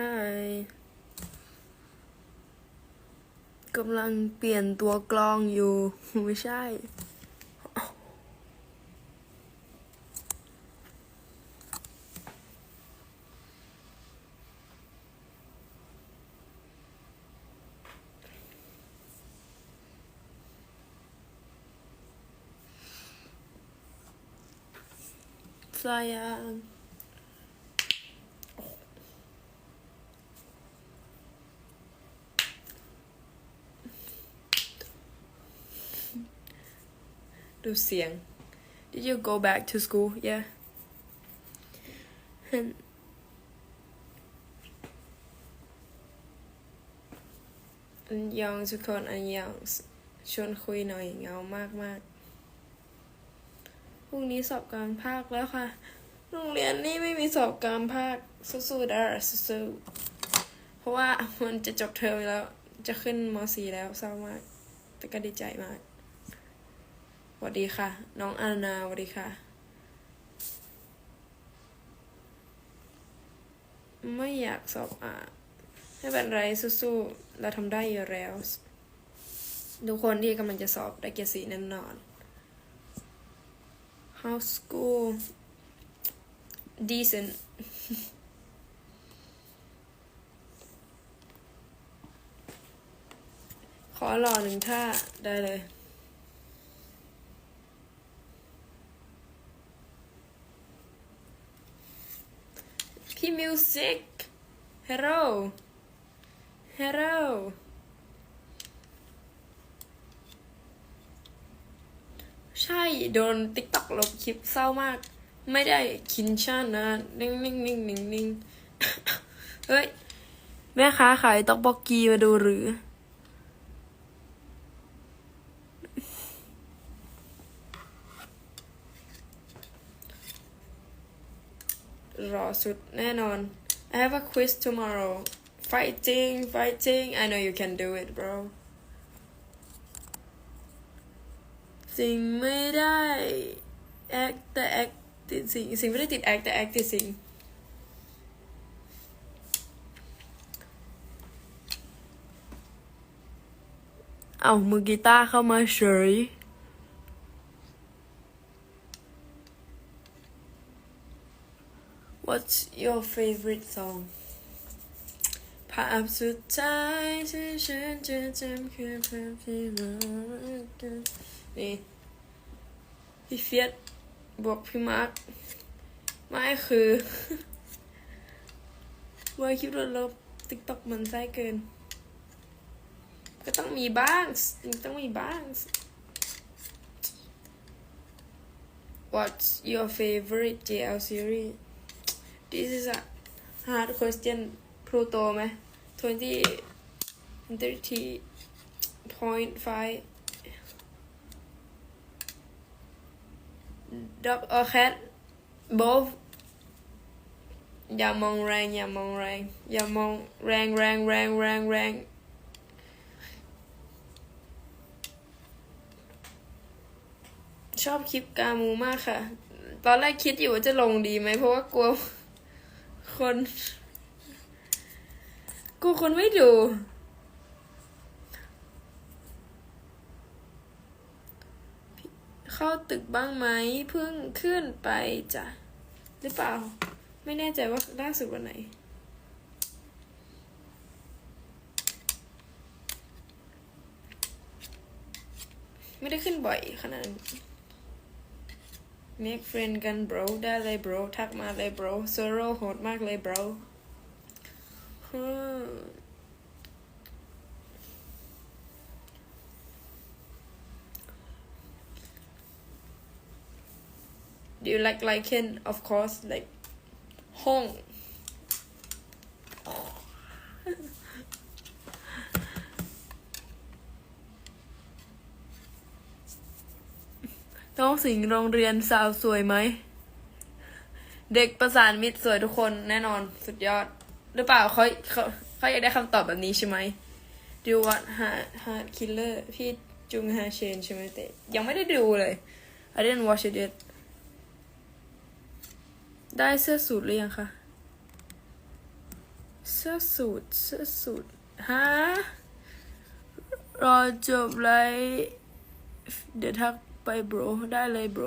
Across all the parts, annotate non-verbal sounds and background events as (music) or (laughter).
Hi กำลังเปลี่ยนตัวกลองอยู่ ไม่ใช่ Sayang. Do เสียง Did you go back to school? Yeah. อันยองทุกคนอันยองชวนคุยหน่อยเงามากมากพรุ่งนี้สอบกลางภาคแล้วค่ะ โรงเรียนนี่ไม่มีสอบกลางภาคสู้ๆด้อสู้ๆเพราะว่ามันจะจบเทอมแล้ว จะขึ้นม .4 แล้วเศร้ามาก แต่ก็ดีใจมาก วัสดีค่ะ น้องอานาสวัสดีค่ะ ไม่อยากสอบอ่านไม่เป็นไรสู้ๆเราทำได้อยู่แล้ว ทุกคนที่กำลังจะสอบได้เกียรติศรีแน่นอน How school decent ขอหล่อหนึ่งท่าได้เลย พี่มิวสิก hello hello ใช่ โดนติ๊กต็อกลบคลิปเศร้ามาก ไม่ได้คินชานะนิ่งนิ่งนิ่งนิ่งนิ่งเฮ้ย แม่ค้าขายต็อกบอกกีมาดูหรือ รอสุดแน่นอน I have a quiz tomorrow fighting fighting I know you can do it bro สิ่งไม่ได้ act แต่ act ติดสิ่งสิ่งไม่ได้ติด act แต่ act ติดสิ่ง เอามือกีตาร์เข้ามาเฉย What's your favorite song ภาพสุดท้ายที่ฉันจะจำคือภาพที่เรากันนี่พี่เฟียสบวกพี่มาร์คไม่คือว่าคลิปเราลบติ๊กต็อกมันไส้เกิน ก็ต้องมีบ้างมันต้องมีบ้าง What's your favorite JL series This is a hard question Pluto ไหม20 30.5 Dog or cat both อย่ามองแรงอย่ามองแรงอย่ามองแรงแรงแรงแรงแรง ชอบคลิปกามูมากค่ะ ตอนแรกคิดอยู่ว่าจะลงดีไหมเพราะว่ากลัว คนกลัวคนไม่ดู เข้าตึกบ้างไหมเพิ่งขึ้นไปจ้ะ หรือเปล่า ไม่แน่ใจว่าล่าสุดวันไหนไม่ได้ขึ้นบ่อยขนาดนั้ make friend กัน bro ได้เลย bro ทักมาเลย bro zero โหดมากเลย bro ฮึ่ม Do you like lichen? Of course, like ห้อง ต้องสิงห์โรงเรียนสาวสวยไหม เด็กประสานมิตรสวยทุกคนแน่นอนสุดยอด หรือเปล่าเขาเขาเขาอยากได้คำตอบแบบนี้ใช่ไหม Do you want hard hard killer พี่จุงฮาเชนใช่ไหมเตะยังไม่ได้ดูเลย I didn't watch it yet ได้เสื้อสูทหรือยังคะ เสื้อสูทเสื้อสูทฮะรอจบไลฟ์เดี๋ยวทัก ไปโบรได้เลยโบร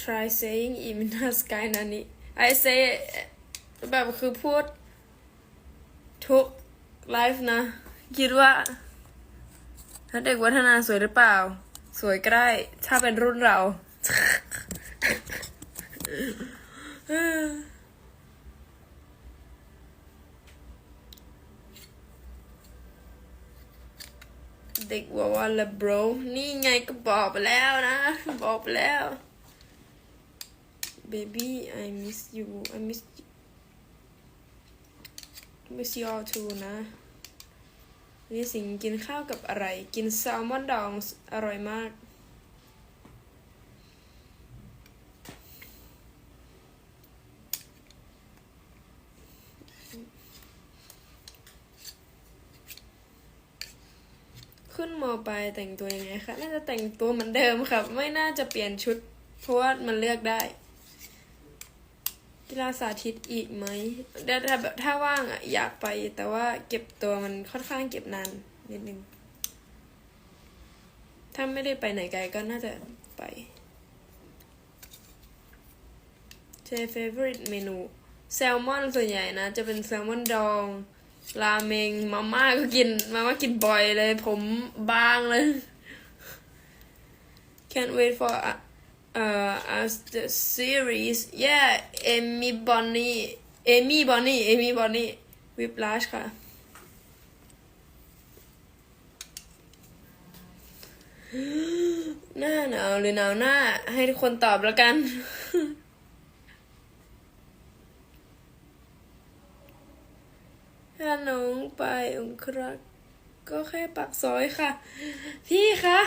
try saying in the sky นันนี่ I say แบบคือพูด ทุกไลฟ์นะ คิดว่าถ้าเด็กวัฒนาสวยหรือเปล่า สวยใก็ได้ถ้าเป็นรุ่นเรา ติกบอกว่าละ bro นี่ไงก็บอกไปแล้วนะ บอกไปแล้ว baby I miss you I miss you miss you all too นะนี่สิงกินข้าวกับอะไร กินแซลมอนดองอร่อยมาก ขึ้นมปลายแต่งตัวยังไงคะน่าจะแต่งตัวเหมือนเดิมครับ ไม่น่าจะเปลี่ยนชุด เพราะว่ามันเลือกได้ กีฬาสาธิตอีกไหมถ้าถ้าแบบถ้าว่างอะอยากไป แต่ว่าเก็บตัวมันค่อนข้างเก็บนานนิดนึง ถ้าไม่ได้ไปไหนไกลก็น่าจะไปเจ favorite เมนูแซลมอนส่วนใหญ่นะ จะเป็นแซลมอนดอง ราเมงมาม่าก็กิน มาม่ากินบ่อยเลย ผมบางเลย can't wait for uh, uh as the series yeah Amy Bonnie Amy Bonnie Amy Bonnie Whiplash ค่ะ หน้าหนาวหรือหนาวหน้า ให้ทุกคนตอบแล้วกัน ถ้าน้องไปองครักษ์ก็แค่ปักซอยค่ะ พี่คะ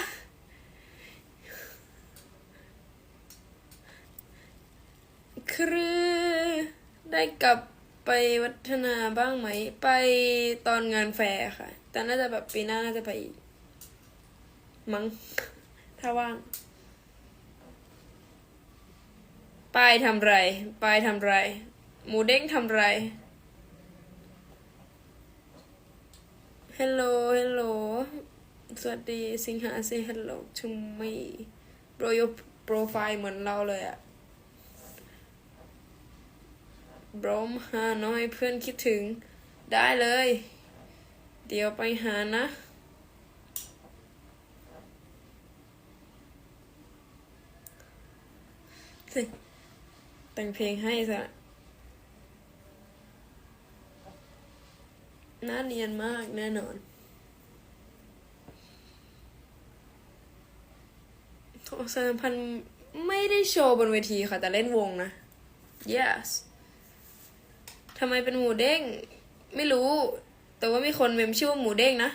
คือได้กลับไปวัฒนาบ้างไหม ไปตอนงานแฟร์ค่ะ แต่น่าจะแบบปีหน้าน่าจะไปมั้งถ้าว่างปายทำไรปายทำไร หมูเด้งทำไร Hello Hello สวัสดีสิงหา say hello to me bro your profile เหมือนเราเลยอะบรมหาน้อยเพื่อนคิดถึงได้เลย เดี๋ยวไปหานะ แต่งเพลงให้ซะ น้าเนียนมากแน่นอนโทรศัพท์ไม่ได้โชว์บนเวทีค่ะ แต่เล่นวงนะ yes ทำไมเป็นหมูเด้ง ไม่รู้ แต่ว่ามีคนเมมชื่อว่าหมูเด้งนะ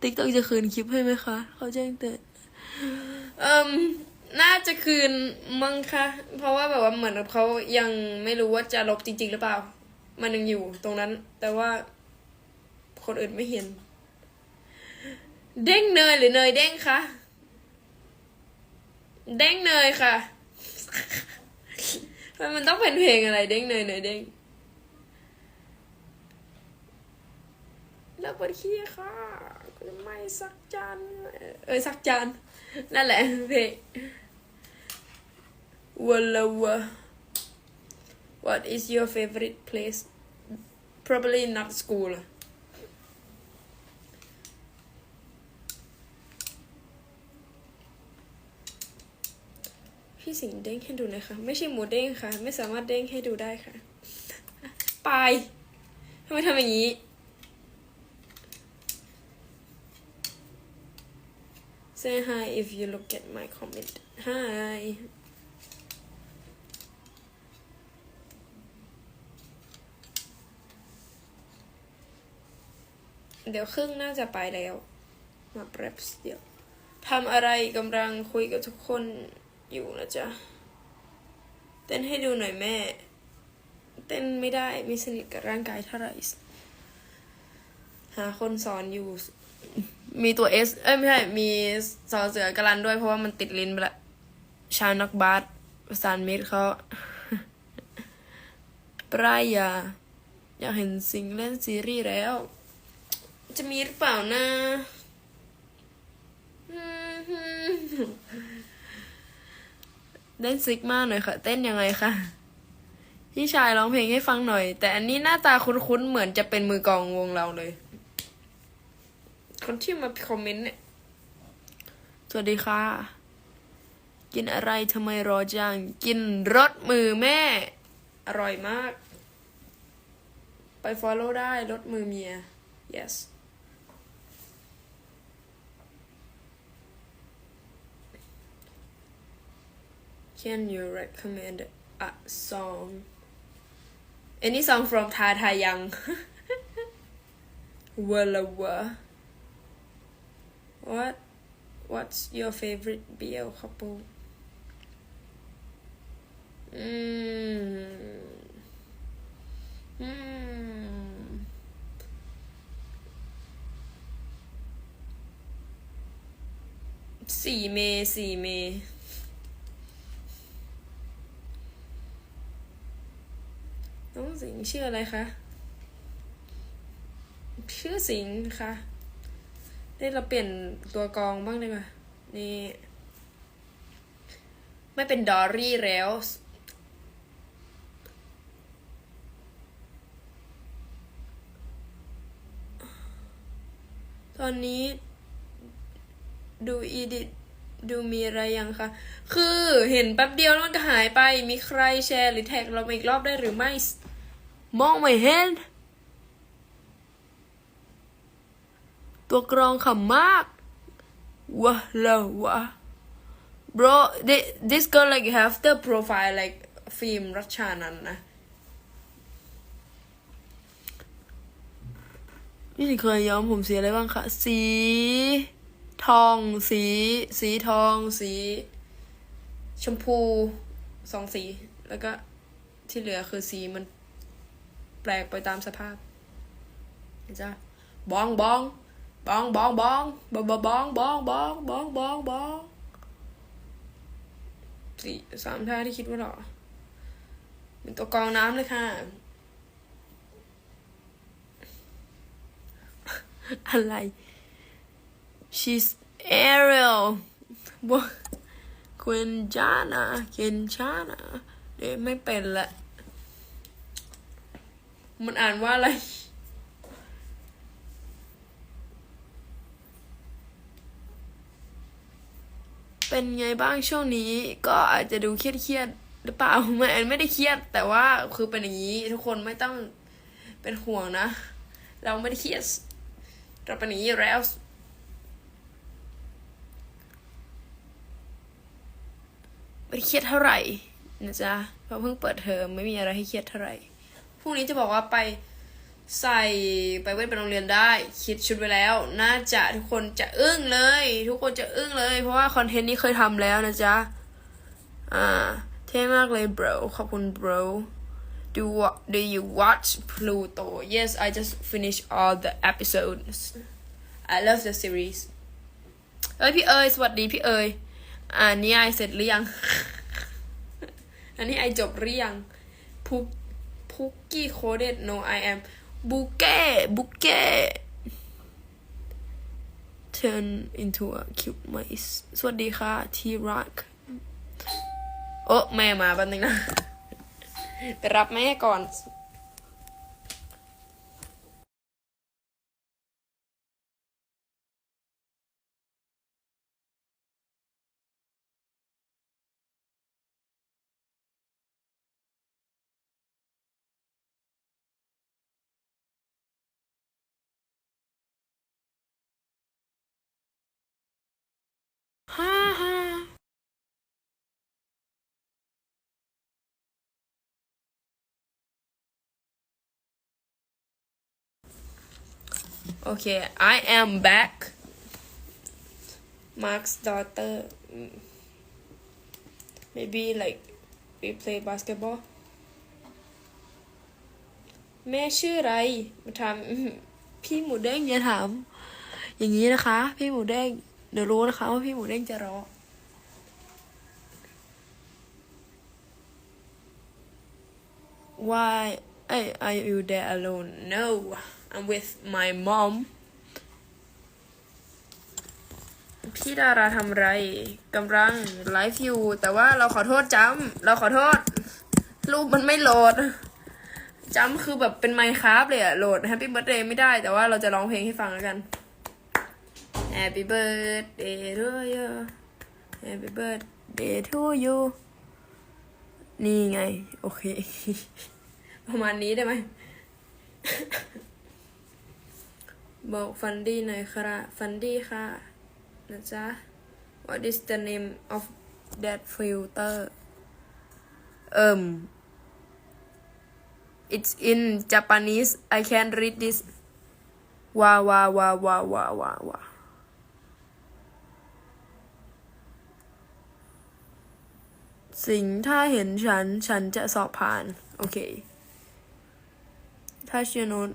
ติ๊กต็อกจะคืนคลิปให้ไหมคะ เขาแจ้งเตือนเอ่มน่าจะคืนมั้งคะ เพราะว่าแบบว่าเหมือนกับเขายังไม่รู้ว่าจะลบจริง ๆ หรือเปล่า มันยังอยู่ตรงนั้น แต่ว่าคนอื่นไม่เห็น เด้งเนยหรือเนยเด้งคะเด้งเนยค่ะมันต้องเป็นเพลงอะไร เด้งเนยเนยเด้งแล้วปวดขี้ค่ะก็ไม่สักจานเออสักจานนั่นแหละเพลงวัลวะ What is your favorite place probably not school พี่สิงเด้งให้ดูน่อยค่ะไม่ใช่หมูเด้งค่ะ ไม่สามารถเด้งให้ดูได้ค่ะ ไปทำไมทำอย่างนี้ Say hi if you look at my comment Hi เดี๋ยวครึ่งน่าจะไปแล้ว มาแป๊บเดียวทำอะไรกำลังคุยกับทุกคนอยู่นะจ๊ะ เต้นให้ดูหน่อยแม่ เต้นไม่ได้ไม่สนิทกับร่างกายเท่าไหร่ หาคนสอนอยู่ มีตัวเอสเอ้ยไม่ใช่ มีสอเสือกรันด้วยเพราะว่ามันติดลิ้นไปละ ชาวนักบาสประสานมิตรเขาปรายา อยากเห็นสิงเล่นซีรีส์แล้ว จะมีหรือเปล่านะเล่นซิกมาหน่อยค่ะ เต้นยังไงคะพี่ชายร้องเพลงให้ฟังหน่อย แต่อันนี้หน้าตาคุ้นๆเหมือนจะเป็นมือกองวงเราเลย คนที่มาคอมเมนต์เนี่ย สวัสดีค่ะ กินอะไรทำไมรอจัง กินรสมือแม่ อร่อยมาก ไป follow ได้รสมือเมีย yes can you recommend a song any song from Tha Tha Young (laughs) Walla what what's your favorite BL couple mm. Mm. See me, see me. น้องสิงชื่ออะไรคะ ชื่อสิงค่ะ ได้เราเปลี่ยนตัวกองบ้างดีกว่านี่ ไม่เป็นดอรี่แล้วตอนนี้ดูอีดิท ดูมีอะไรยังคะ คือเห็นแป๊บเดียวแล้วมันก็หายไป มีใครแชร์หรือแท็กเรามาอีกรอบได้หรือไม่ มองไม่เห็น ตัวกรองขำมากวะละวะ bro thi- this girl like have the profile like ฟิล์มรัชชานันท์นะนี่เคยย้อมผมสีอะไรบ้างคะ สี ทอง สี สีทอง สี ชมพูสองสี แล้วก็ที่เหลือคือสีมันแปลกไปตามสภาพนจ้ะบองบองบองบองบองบองบองบองบองบองบองบองสี่สามท่าที่คิดว่าหรอเป็นตัวกองน้ำเลยค่ะ อะไร she's Ariel บวควินจานะเคนชานะเดี๋ยวไม่เป็นละ มันอ่านว่าอะไรเป็นไงบ้างช่วงนี้ก็อาจจะดูเครียดๆหรือเปล่าไม่ไม่ได้เครียด แต่ว่าคือเป็นอย่างนี้ทุกคนไม่ต้องเป็นห่วงนะ เราไม่ได้เครียดเราเป็นอย่างนี้แล้ว ไม่เครียดเท่าไหร่นะจ๊ะเพราะเพิ่งเปิดเทอมไม่มีอะไรให้เครียดเท่าไหร่พรุ่งนี้จะบอกว่าไปใส่ไปเว้นไปโรงเรียนได้ คิดชุดไว้แล้ว น่าจะทุกคนจะอึ้งเลย ทุกคนจะอึ้งเลย เพราะว่าคอนเทนต์นี้เคยทำแล้วนะจ๊ะ อ่า เท่มากเลย bro ขอบคุณ bro do what do you watch Pluto yes I just finished all the episodes I love the series เอ้ยพี่เอ๋ยสวัสดีพี่เอ๋ย อ่านนิยายเสร็จหรือยัง อันนี้ไอจบหรือยังพุกพุกกี้โคเด no I am บุเก้บุเก้ turn into a cute mice สวัสดีค่ะ ที่รัก โอ้แม่มาแป๊บนึงนะ ไปรับแม่ก่อน โอเค I am back Mark's daughter maybe like we play basketball แม่ชื่ออะไรมาถามพี่หมูแดงอย่าถามอย่างนี้นะคะ พี่หมูแดงเดี๋ยวรู้นะคะว่าพี่หมูแดงจะรอง Why are you there alone? No. I'm with my mom. พี่ดาราทำไรกำลังไลฟ์อยู่ แต่ว่าเราขอโทษจำเราขอโทษ รูปมันไม่โหลดจำคือแบบเป็นไมค์ครับเลยอะโหลด Happy Birthday ไม่ได้ แต่ว่าเราจะร้องเพลงให้ฟังแล้วกัน Happy Birthday to you Happy Birthday to you นี่ไง โอเค ประมาณนี้ได้ไหม บอกฟันดี้หน่อยค่ะฟันดี้ค่ะนะจ๊ะ What is the name of that filter um it's in Japanese I can't read this ว้าวว้าวว้าวว้าวว้าวว้าวว้าวสิ่งถ้าเห็นฉัน ฉันจะสอบผ่าน โอเค ถ้าเชียร์โนน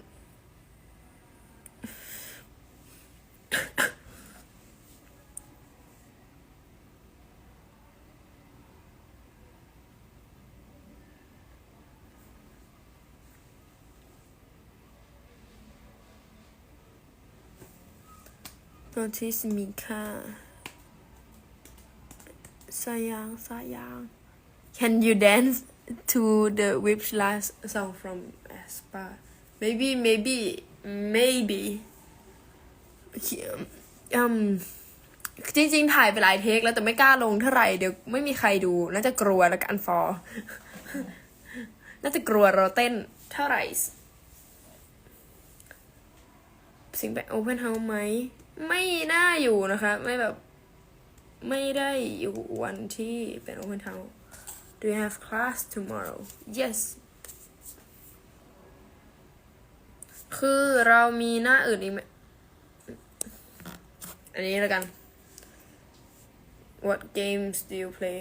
notice มีค่าสายางสายาง Can you dance to the Whip last song from Aspa maybe maybe maybe อืมจริงๆ ถ่ายไปหลายเทคแล้วแต่ไม่กล้าลงเท่าไหร่เดี๋ยวไม่มีใครดู น่าจะกลัวแล้วกันฟอน่าจะกลัวเราเต้นเท่าไหร่ สิ่งแบบโอเพนเฮาส์ไหม ไม่น่าอยู่นะคะ ไม่แบบไม่ได้อยู่วันที่เป็นโอเพนเฮาส์ Do you have class tomorrow Yes คือเรามีหน้าอื่นอีกไหมอันนี้แล้วกัน What games do you play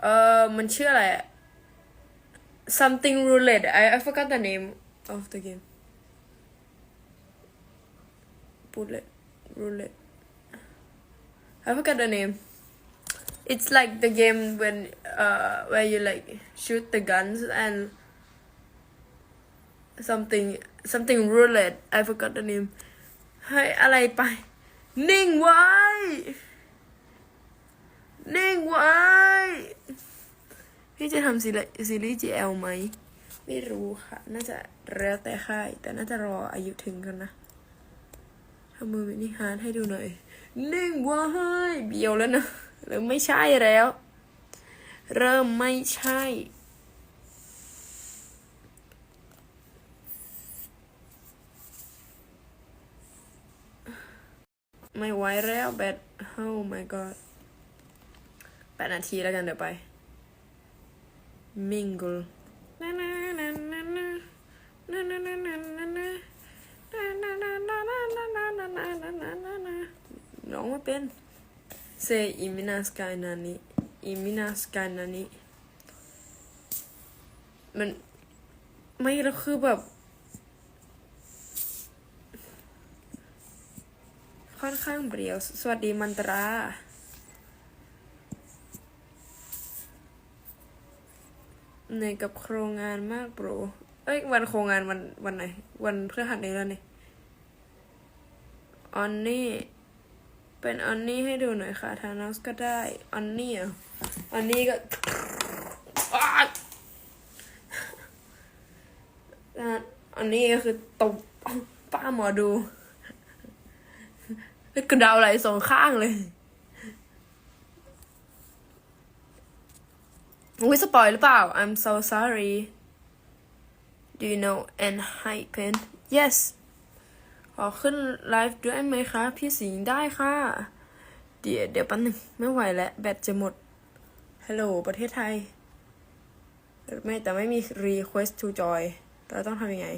เออมันชื่ออะไร something roulette I I forgot the name of the game bullet roulette I forgot the name it's like the game when uh where you like shoot the guns and something something roulette I forgot the name เฮ้อะไรไป นิ่งไว้ นิ่งไว้ พี่จะทำซีรีส์ซีรีส์ GL ไหม ไม่รู้ค่ะ น่าจะแล้วแต่ค่าย แต่น่าจะรออายุถึงกันนะ ทำมือมินิฮาร์ดให้ดูหน่อยนิ่งว้เบียวแล้วนะหรือไม่ใช่แล้ว เริ่มไม่ใช่ ไม่ไหวแล้วแบต oh my god แปดนาทีแล้วกันเดี๋ยวไป mingle ร้องไม่เป็น say อิมินาสกายนานิอิมินาสกายนานิมันไม่แล้วคือแบบ ค่อนข้างเปรียว สวัสดีมันตราเหนื่อยกับโครงงานมากโบรเอ้ยวันโครงงานวันวันไหน วันพฤหัสนี้แล้วนี่ ออนนี่ เป็นออนนี่ให้ดูหน่อยค่ะทานอสก็ได้ออนนี่อะออนนี่ก็อ้ายอะอนนี่ก็คือตบป้าหมอดูกระเดาไหลสองข้างเลยอุ้ยสปอยหรือเปล่า I'm so sorry Do you know and hypen Yes ขอขึ้นไลฟ์ด้วยไหมคะ พี่สิงห์ได้ค่ะ เดี๋ยวเดี๋ยวแป๊บนึงไม่ไหวแล้ว แบตจะหมด ฮัลโหล ประเทศไทย ไม่แต่ไม่มี request to join เราต้องทำยังไง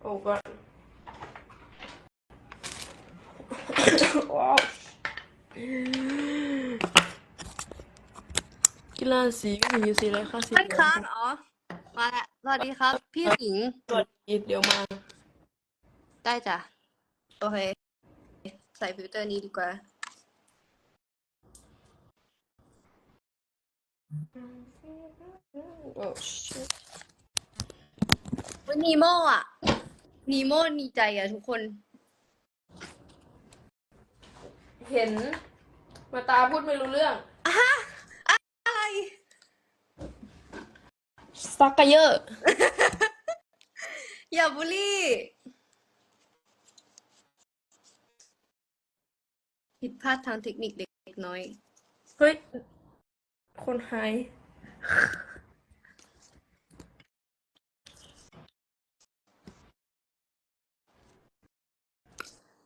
โอ้ก็ว้าว กีฬาสีก็ถึงอยู่สีอะไรคะสีท่านครับอ๋อ มาแล้วสวัสดีครับ พี่สิงห์สวัสดีเดี๋ยวมา ได้จ้ะ โอเค ใส่ฟิลเตอร์นี้ดีกว่า โอ้ shit วันนีโมอะ นีโมดีใจอะทุกคน เห็น มาตาพูดไม่รู้เรื่อง อะไร ซักกะเยอะ อย่าบูลลี่ ผิดพลาดทางเทคนิคเล็กน้อย เฮ้ย คนหาย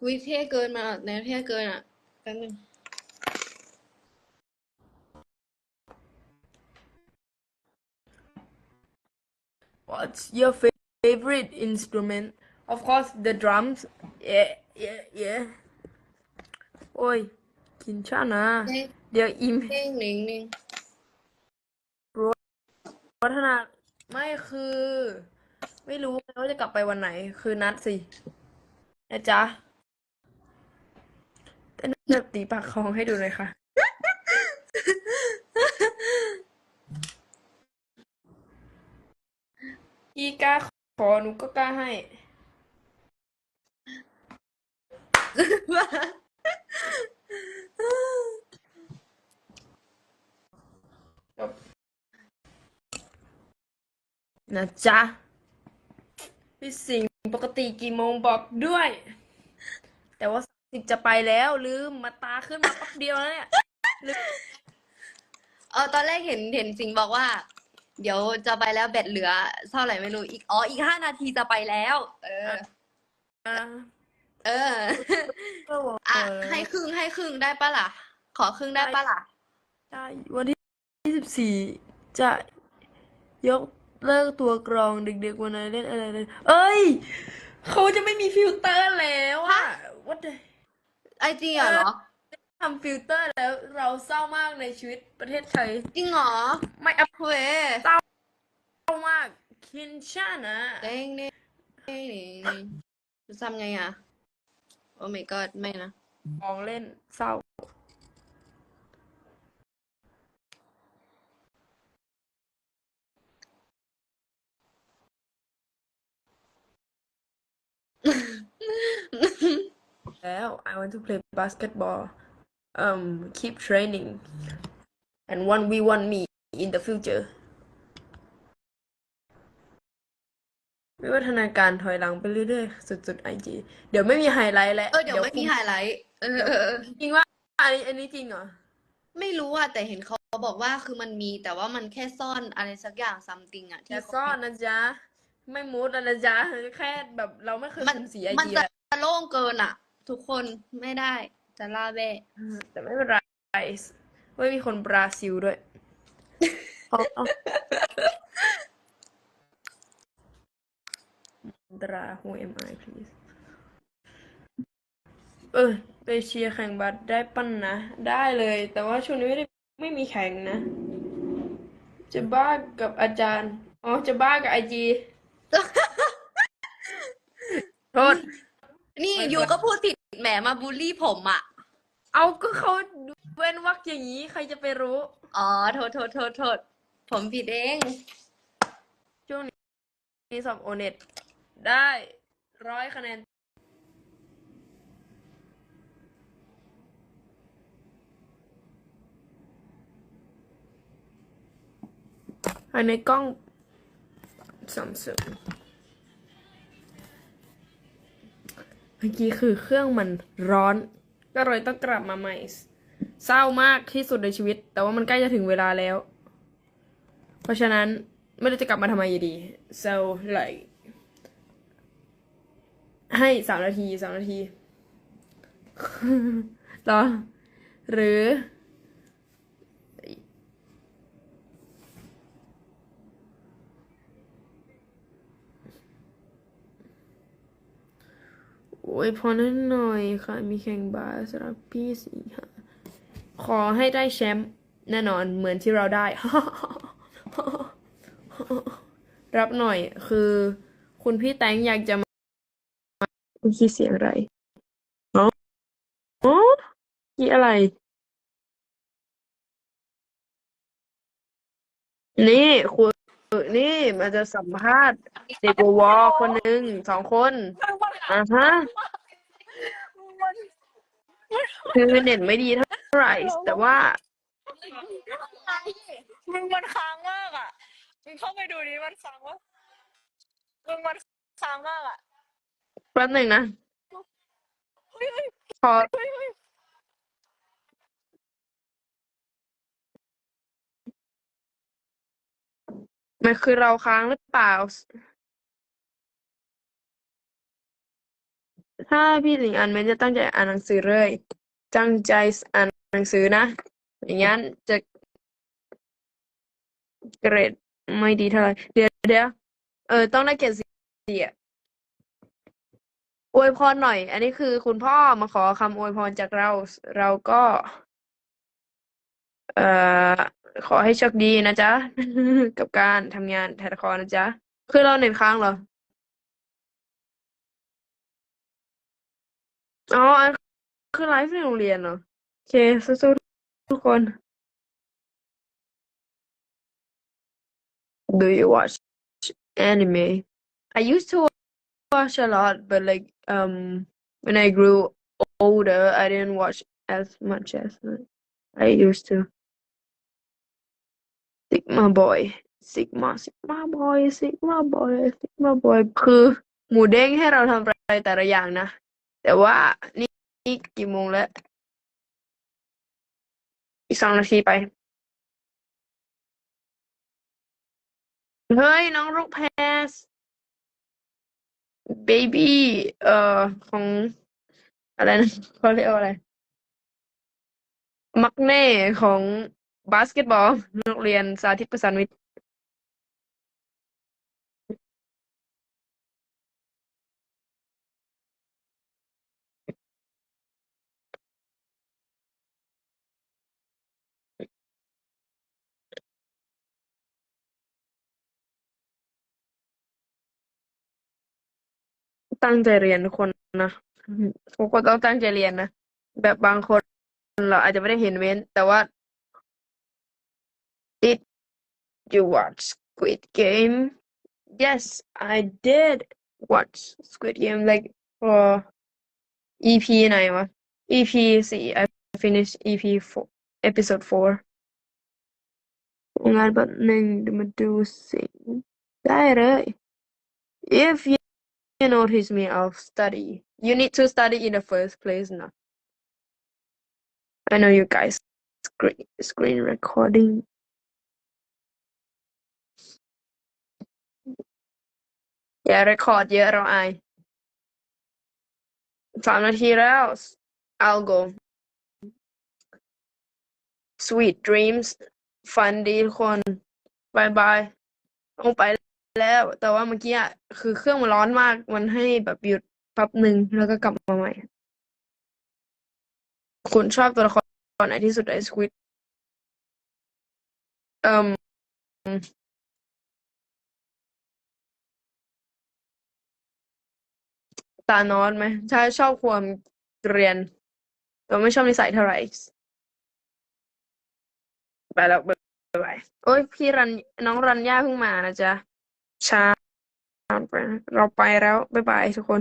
วิเท่เกินมาแนวเท่เกินอะแป๊บนึง What's your favorite instrument? Of course, the drums. Yeah, yeah, yeah. โอ้ยกินชานะเท่เดี๋ยวอิมเท่งหนึ่งหนึ่งวัฒนาไม่คือ ไม่รู้ว่าจะกลับไปวันไหน คือนัดสินะจ๊ะเต้นแบบตีปากคลองให้ดูหน่อยค่ะ พี่กล้าขอหนูก็กล้าให้จบนะจ๊ะ พี่สิงห์ปกติกี่โมงบอกด้วย แต่ว่าสิบจะไปแล้วลืมมาตาขึ้นมาแป๊บเดียวแล้วเนี่ยลืมเออตอนแรกเห็นเห็นสิงห์บอกว่า เดี๋ยวจะไปแล้วแบตเหลือเท่าไหร่ไม่รู้อีกอ๋ออีกห้านาทีจะไปแล้ว เออนะเอออะให้ครึ่งให้ครึ่งได้ปะล่ะ ขอครึ่งได้ปะล่ะ ได้วันที่สิบสี่จะยกเลิกตัวกรองเด็กๆวันไหนเล่นอะไรเลยเอ้ย เขาจะไม่มีฟิลเตอร์แล้วอะ What the ไอจีเหรอ ทำฟิลเตอร์แล้วเราเศร้ามากในชีวิตประเทศไทยจริงเหรอ ไม่อัพเว้ยเศร้ามากคินชานะเด้งเด้งเด้งเด้งจะทำไงอะ โอ้ my god ไม่นะของเล่นเศร้า แล้ว I want to play basketball um keep training and one v one me in the future วิวัฒนาการถอยหลังไปเรื่อยๆ สุดๆไอจีเดี๋ยวไม่มีไฮไลท์แล้วเออเดี๋ยวไม่มีไฮไลท์เออเออเออจริงว่าอันนี้อันนี้จริงเหรอ ไม่รู้อะแต่เห็นเขาบอกว่าคือมันมีแต่ว่ามันแค่ซ่อนอะไรสักอย่างซัมติงอะอย่าเขาซ่อนนะจ๊ะ ไม่มูดนะจ๊ะแค่แบบเราไม่เคยมันสุ่มสีไอมันจีจะแล้วโล่งเกินอะ ทุกคนไม่ได้ จะล่าแว่แต่ไม่เป็นไรไม่มีคนบราซิลด้วยเอาเอาดรา who am I please เออ ไปเชียร์แข่งบัตรได้ปั้นนะ ได้เลย แต่ว่าช่วงนี้ไม่ได้ไม่มีแข่งนะ จะบ้ากับอาจารย์ อ๋อ จะบ้ากับไอจีโทษ นี่ไม่เป็นไรยูก็พูดผิด แหมมาบูลลี่ผมอะเอาก็เขาเว้นวรรคอย่างนี้ใครจะไปรู้ อ๋อโทษโทษโทษโทษผมผิดเอง ช่วงนี้สอบโอเน็ตได้ร้อยคะแนนภายในกล้องซัมซุง มื่อกี้คือเครื่องมันร้อน ก็เลยต้องกลับมาใหม่ เศร้ามากที่สุดในชีวิต แต่ว่ามันใกล้จะถึงเวลาแล้ว เพราะฉะนั้นไม่รู้จะกลับมาทำไมอยู่ดี so like ให้สามนาทีสามนาทีรอหรือ โอ้ยพอนิดหน่อยค่ะ มีแข่งบาสสำหรับพี่สิงหาขอให้ได้แชมป์แน่นอนเหมือนที่เราได้ รับหน่อยคือ คุณพี่แตงอยากจะมาคุณคิดเสียงอะไรอ๋ออ๋อคิดอะไร นี่คุณ นี่มันจะสัมภาษณ์เด็กวอคนหนึ่งสองคนอ่าฮะคือเน็ตไม่ดีเท่าไหร่แต่ว่า มึงมันค้างมากอะ มึงเข้าไปดูดิมันค้างวะมึงมันค้างมากอะแป๊บหนึ่งนะเฮ้ยเฮ้ยพอ มันคือเราค้างหรือเปล่า ถ้าพี่หลิงอ่านมันจะตั้งใจอ่านหนังสือเลย ตั้งใจอ่านหนังสือนะ อย่างนั้นจะเกรดไม่ดีเท่าไหร่เดี๋ยวเดี๋ยวเออ ต้องได้เกรดสี่อะอวยพรหน่อย อันนี้คือคุณพ่อมาขอคำอวยพรจากเรา เราก็ เอ่อ ขอให้โชคดีนะจ๊ะ กับการทำงานถ่ายละครนะจ๊ะ คือเราเน็ตค้างเหรอ อ๋ออันคือไลฟ์ในโรงเรียนเหรอ โอเค สู้ๆทุกคน Do you watch anime? I used to watch a lot, but like um when I grew older, I didn't watch as much as I used to. Sigma boy, Sigma, Sigma boy, Sigma boy, Sigma boy คือ หมูเด้งให้เราทำอะไรแต่ละอย่างนะ แต่ว่านี่นี่กี่โมงแล้ว อีกสองนาทีไป เฮ้ย น้องลูกแพสเบบี้เอ่อ ของ อะไรนะเขาเรียกว่าอะไร มักเน่ของ บาสเกตบอลโรงเรียนสาธิตประสานมิตรตั้งใจเรียนคนนะทุกคนต้องตั้งใจเรียนนะ แบบบางคนเราอาจจะไม่ได้เห็นเว้น แต่ว่า did you watch Squid Game yes I did watch Squid Game like for EP ไหนวะ EP สี่ I finished EP four episode four งานแบบหนึ่งเดี๋ยวมาดูสิได้เลย if you you notice me I'll study you need to study in the first place now I know you guys screen screen recording อย่า record เยอะเราอาย สามนาทีแล้ว I'll go sweet dreams ฝันดีทุกคนบายบายลงไปแล้ว แต่ว่าเมื่อกี้อะคือเครื่องมันร้อนมาก มันให้แบบหยุดแป๊บหนึ่งแล้วก็กลับมาใหม่ คุณชอบตัวละครไหนที่สุดในสควิดเอ่ม ตานอสไหม ใช่ ชอบความเรียน แต่ไม่ชอบนิสัยเท่าไหร่ ไปแล้วบ๊ายบายโอ้ยพี่รันน้องรันย่าเพิ่งมานะจ๊ะช้าเราไปแล้ว บ๊ายบายทุกคน